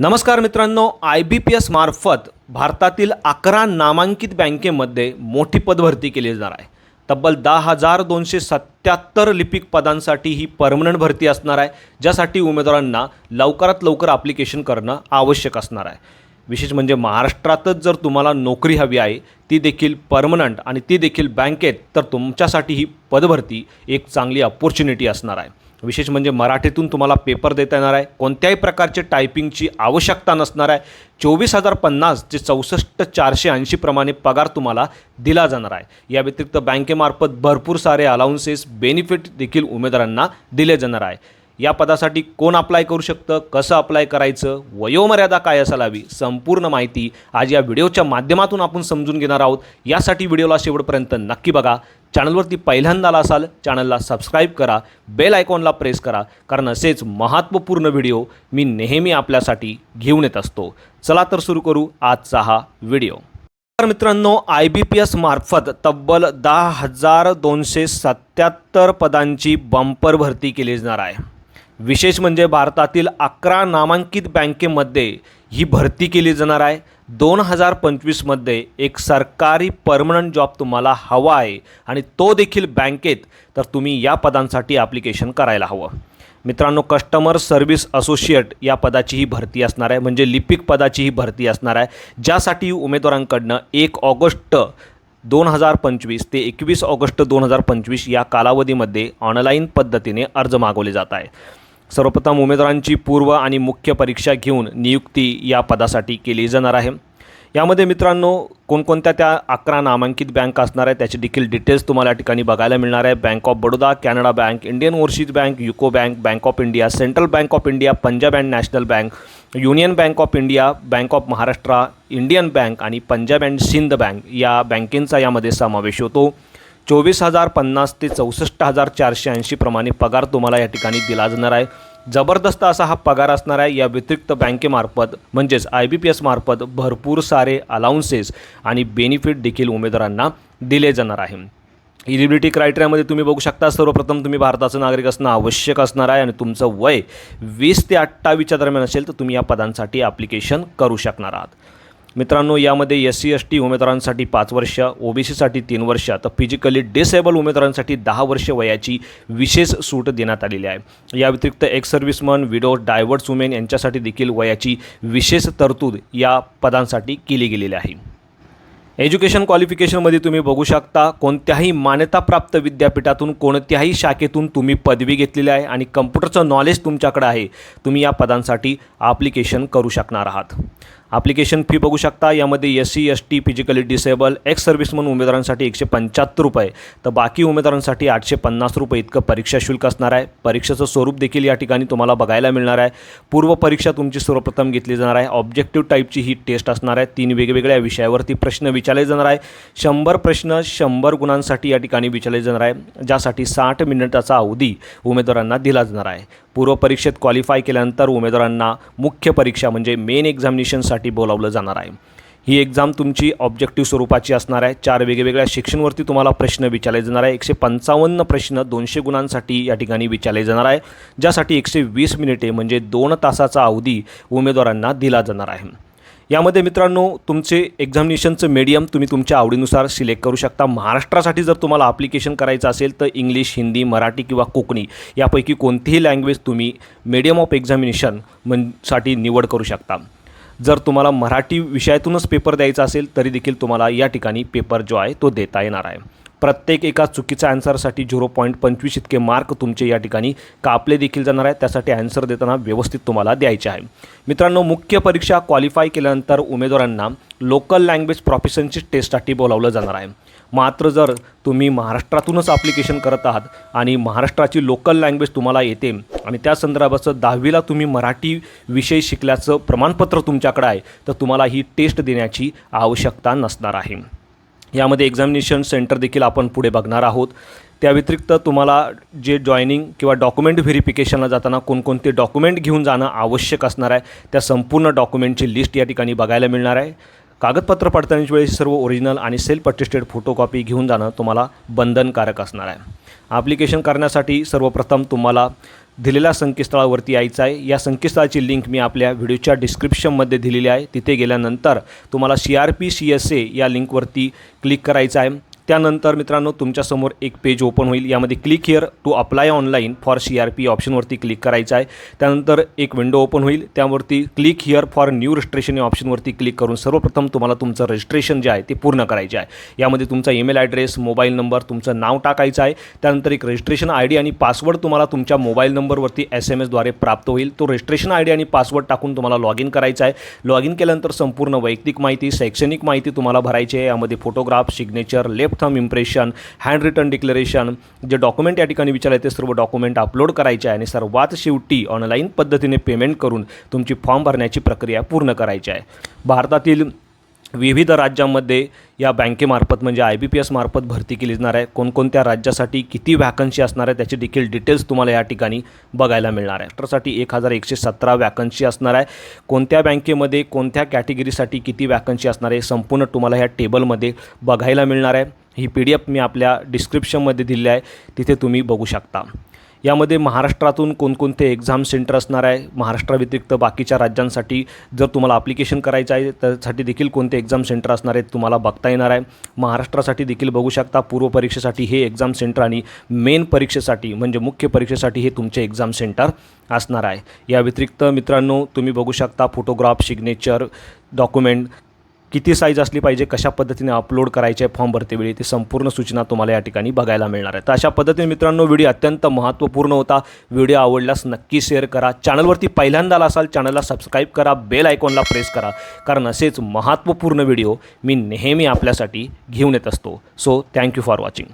नमस्कार मित्रांनो I B P S मार्फत भारतातील अकरा नामांकित बँकेमध्ये मोठी पदभरती केली जाणार आहे. तब्बल दहा हजार दोनशे सत्याहत्तर लिपिक पदांसाठी ही परमनंट भरती असणार आहे ज्यासाठी उमेदवारांना लवकरात लवकर ॲप्लिकेशन करणं आवश्यक असणार आहे. विशेष म्हणजे महाराष्ट्रातच जर तुम्हाला नोकरी हवी आहे ती देखील परमनंट आणि ती देखील बँकेत तर तुमच्यासाठी ही पदभरती एक चांगली अपॉर्च्युनिटी असणार आहे. विशेष म्हणजे मराठीतून तुम्हाला पेपर देता येणार आहे. कोणत्याही प्रकारचे टायपिंगची आवश्यकता नसणार आहे. चोवीस हजार पन्नास ते चौसष्ट चारशे ऐंशीप्रमाणे पगार तुम्हाला दिला जाणार आहे. या व्यतिरिक्त बँकेमार्फत भरपूर सारे अलाउन्सेस बेनिफिट देखील उमेदवारांना दिले जाणार आहे. या पदासाठी कोण अप्लाय करू शकतं कसं अप्लाय करायचं वयोमर्यादा काय असायला हवी संपूर्ण माहिती आज या व्हिडिओच्या माध्यमातून आपण समजून घेणार आहोत. यासाठी व्हिडिओला शेवटपर्यंत नक्की बघा. चॅनलवरती पहिल्यांदा आला असाल चॅनलला सबस्क्राईब करा बेल आयकॉनला प्रेस करा कारण असेच महत्त्वपूर्ण व्हिडिओ मी नेहमी आपल्यासाठी घेऊन येत असतो. चला तर सुरू करू आजचा हा व्हिडिओ. तर मित्रांनो आय बी पी एस मार्फत तब्बल दहा हजार दोनशे सत्याहत्तर पदांची बंपर भरती केली जाणार आहे. विशेष म्हणजे भारतातील अकरा नामांकित बँकेमध्ये ही भरती केली जाणार आहे. दोन हजार पंचवीसमध्ये एक सरकारी परमनंट जॉब तुम्हाला हवा आहे आणि तो देखील बँकेत तर तुम्ही या पदांसाठी ॲप्लिकेशन करायला हवं. मित्रांनो कस्टमर सर्व्हिस असोसिएट या पदाची ही भरती असणार आहे म्हणजे लिपिक पदाची ही भरती असणार आहे ज्यासाठी उमेदवारांकडनं एक ऑगस्ट दोन हजार पंचवीस ते एकवीस ऑगस्ट दोन हजार पंचवीस या कालावधीमध्ये ऑनलाईन पद्धतीने अर्ज मागवले जात आहे. सर्वप्रथम उमेदवारांची पूर्व आणि मुख्य परीक्षा घेऊन नियुक्ती या पदासाठी केली जाणार आहे. यामध्ये मित्रांनो कोणकोणत्या त्या अकरा नामांकित बँक असणार आहे त्याचे देखील डिटेल्स तुम्हाला या ठिकाणी बघायला मिळणार आहे. Bank of Baroda Canara bank Indian overseas bank UCO bank bank of India central bank of India Punjab and national bank union bank of India bank of Maharashtra Indian bank आणि Punjab and Sind bank या बँकेंचा यामध्ये समावेश होतो. चोवीस हजार पन्नास ते चौसष्ट हजार चारशे ऐंशी प्रमाणे पगार तुम्हाला या ठिकाणी दिला जाणार आहे. जबरदस्त असा हा पगार असणार आहे या व्यतिरिक्त बँकेमार्फत म्हणजेच आय बी पी एस मार्फत भरपूर सारे अलाउन्सेस आणि बेनिफिट देखील उमेदवारांना दिले जाणार आहे. इलिबिलिटी क्रायटेरियामध्ये तुम्ही बघू शकता सर्वप्रथम तुम्ही भारताचं नागरिक असणं आवश्यक असणार आहे आणि तुमचं वय वीस ते अठ्ठावीसच्या दरम्यान असेल तर तुम्ही या पदांसाठी ॲप्लिकेशन करू शकणार आहात. मित्रांनो यामध्ये एस सी एस टी उमेदवारांसाठी पाच वर्ष ओ बी सीसाठी तीन वर्ष तर फिजिकली डिसेबल उमेदवारांसाठी दहा वर्ष वयाची विशेष सूट देण्यात आलेली आहे. या व्यतिरिक्त ex serviceman widow divorced women यांच्यासाठी देखील वयाची विशेष तरतूद या पदांसाठी केली गेलेली आहे. एज्युकेशन क्वालिफिकेशनमध्ये तुम्ही बघू शकता कोणत्याही मान्यताप्राप्त विद्यापीठातून कोणत्याही शाखेतून तुम्ही पदवी घेतलेली आहे आणि कम्प्युटरचं नॉलेज तुमच्याकडे आहे. तुम्ही या पदांसाठी ॲप्लिकेशन करू शकणार आहात. ॲप्लिकेशन फी बघू शकता. यामध्ये S C S T physically disabled ex serviceman उमेदवारांसाठी एकशे पंच्याहत्तर रुपये. तर बाकी उमेदवारांसाठी आठशे पन्नास रुपये इतकं परीक्षा शुल्क असणार आहे. परीक्षेचं स्वरूप देखील या ठिकाणी तुम्हाला बघायला मिळणार आहे. पूर्व परीक्षा तुमची सर्वप्रथम घेतली जाणार आहे. ऑब्जेक्टिव्ह टाईपची ही टेस्ट असणार आहे. तीन वेगवेगळ्या विषयावरती प्रश्न विचारले जाणार आहे. शंभर प्रश्न शंभर गुणांसाठी या ठिकाणी विचारले जाणार आहे. ज्यासाठी साठ मिनिटाचा अवधी उमेदवारांना दिला जाणार आहे. पूर्व परीक्षेत क्वालिफाय केल्यानंतर उमेदवारांना मुख्य परीक्षा म्हणजे मेन एक्झामिनेशनसाठी बोलावलं जाणार आहे. ही एक्झाम तुमची ऑब्जेक्टिव्ह स्वरूपाची असणार आहे. चार वेगवेगळ्या शिक्षणवरती तुम्हाला प्रश्न विचारले जाणार आहे. एकशे पंचावन्न प्रश्न दोनशे गुणांसाठी या ठिकाणी विचारले जाणार आहे. ज्यासाठी एकशे वीस मिनिटे म्हणजे दोन तासाचा अवधी उमेदवारांना दिला जाणार आहे. यामध्ये मित्रांनो तुमचे एक्झामिनेशनचं मीडियम तुम्ही तुमच्या आवडीनुसार सिलेक्ट करू शकता. महाराष्ट्रासाठी जर तुम्हाला ॲप्लिकेशन करायचं असेल तर इंग्लिश हिंदी मराठी किंवा कोकणी यापैकी कोणतीही लँग्वेज तुम्ही मीडियम ऑफ एक्झामिनेशन म्हणसाठी निवड करू शकता. जर तुम्हाला मराठी विषयातूनच पेपर द्यायचा असेल तरी देखील तुम्हाला या ठिकाणी पेपर जो आहे तो देता येणार आहे. प्रत्येक एका चुकीच्या ॲन्सरसाठी झिरो पॉईंट पंचवीस इतके मार्क तुमचे या ठिकाणी कापले देखील जाणार आहे. त्यासाठी ॲन्सर देताना व्यवस्थित तुम्हाला द्यायचे आहे. मित्रांनो मुख्य परीक्षा क्वालिफाय केल्यानंतर उमेदवारांना लोकल लँग्वेज प्रोफेशनची टेस्टसाठी बोलावलं जाणार आहे. मात्र जर तुम्ही महाराष्ट्रातूनच ॲप्लिकेशन करत आहात आणि महाराष्ट्राची लोकल लँग्वेज तुम्हाला येते आणि त्या संदर्भाचं दहावीला तुम्ही मराठी विषय शिकल्याचं प्रमाणपत्र तुमच्याकडे आहे तर तुम्हाला ही टेस्ट देण्याची आवश्यकता नसणार आहे. यामध्ये एक्झामिनेशन सेंटर देखील आपण पुढे बघणार आहोत. त्या व्यतिरिक्त तुम्हाला जे जॉईनिंग किंवा डॉक्युमेंट व्हेरिफिकेशनला जाताना कोणकोणते डॉक्युमेंट घेऊन जाणं आवश्यक असणार आहे त्या संपूर्ण डॉक्युमेंटची लिस्ट या ठिकाणी बघायला मिळणार आहे. कागदपत्र पडताळणीच्या वेळेस सर्व ओरिजिनल आणि सेल्फ अटेस्टेड फोटोकॉपी घेऊन जाणं तुम्हाला बंधनकारक असणार आहे. ॲप्लिकेशन करण्यासाठी सर्वप्रथम तुम्हाला दिलेल्या संकेतस्थळावरती यायचं आहे. या संकेतस्थळाची लिंक मी आपल्या व्हिडिओच्या डिस्क्रिप्शनमध्ये दिलेली आहे. तिथे गेल्यानंतर तुम्हाला C R P C S A या लिंकवरती क्लिक करायचं आहे. त्यानंतर मित्रांनो तुमच्यासमोर एक पेज ओपन होईल. यामध्ये click here to apply online for C R P ऑप्शनवरती click करायचं आहे. त्यानंतर एक विंडो ओपन होईल. त्यावरती click here for new registration या ऑप्शनवरती क्लिक करून सर्वप्रथम तुम्हाला तुमचं रजिस्ट्रेशन जे आहे ते पूर्ण करायचे आहे. यामध्ये तुमचा ईमेल ॲड्रेस मोबाईल नंबर तुमचं नाव टाकायचं आहे. त्यानंतर एक रजिस्ट्रेशन आय डी आणि पासवर्ड तुम्हाला तुमच्या मोबाईल नंबरवरती एस एम एसद्वारे प्राप्त होईल. तो रजिस्ट्रेशन आय डी आणि पासवर्ड टाकून तुम्हाला लॉग इन करायचा आहे. लॉग इन केल्यानंतर संपूर्ण वैयक्तिक माहिती शैक्षणिक माहिती तुम्हाला भरायची आहे. यामध्ये photograph signature left thumb impression handwritten declaration जे डॉक्युमेंट या ठिकाणी विचारले ते सर्व डॉक्युमेंट अपलोड करायचे आहे आणि सर्वात शेवटी ऑनलाईन पद्धतीने पेमेंट करून तुमची फॉर्म भरण्याची प्रक्रिया पूर्ण करायची आहे. भारतातील विविध राज्यांमध्ये या बँकेमार्फत म्हणजे आय बी पी एस मार्फत भरती केली जाणार आहे. कोणकोणत्या राज्यासाठी किती वॅकन्सी असणार आहे त्याची देखील डिटेल्स तुम्हाला या ठिकाणी बघायला मिळणार आहे. राष्ट्रासाठी एक हजार एकशे सतरा वॅकन्सी असणार आहे. कोणत्या बँकेमध्ये कोणत्या कॅटेगरीसाठी किती वॅकन्सी असणार आहे संपूर्ण तुम्हाला ह्या टेबलमध्ये बघायला मिळणार आहे. ही पी डी एफ मी आपल्या डिस्क्रिप्शनमध्ये दिली आहे. तिथे तुम्ही बघू शकता. यामध्ये महाराष्ट्रातून कोणकोणते एक्झाम सेंटर असणार आहे महाराष्ट्राव्यतिरिक्त बाकीच्या राज्यांसाठी जर तुम्हाला अप्लिकेशन करायचं आहे त्यासाठी देखील कोणते एक्झाम सेंटर असणार आहेत तुम्हाला बघता येणार आहे. महाराष्ट्रासाठी देखील बघू शकता पूर्व परीक्षेसाठी हे एक्झाम सेंटर आणि मेन परीक्षेसाठी म्हणजे मुख्य परीक्षेसाठी हे तुमचे एक्झाम सेंटर असणार आहे. या व्यतिरिक्त मित्रांनो तुम्ही बघू शकता फोटोग्राफ सिग्नेचर डॉक्युमेंट किती साईज असली पाहिजे कशा पद्धतीने अपलोड करायचे फॉर्म भरतेवेळी ती संपूर्ण सूचना तुम्हाला या ठिकाणी बघायला मिळणार आहे तर अशा पद्धतीने मित्रांनो व्हिडिओ अत्यंत महत्त्वपूर्ण होता. व्हिडिओ आवडल्यास नक्की शेअर करा. चॅनलवरती पहिल्यांदा आला असाल चॅनलला सबस्क्राईब करा. बेल आयकॉनला प्रेस करा. कारण असेच महत्त्वपूर्ण व्हिडिओ मी नेहमी आपल्यासाठी घेऊन येत असतो. So thank you for watching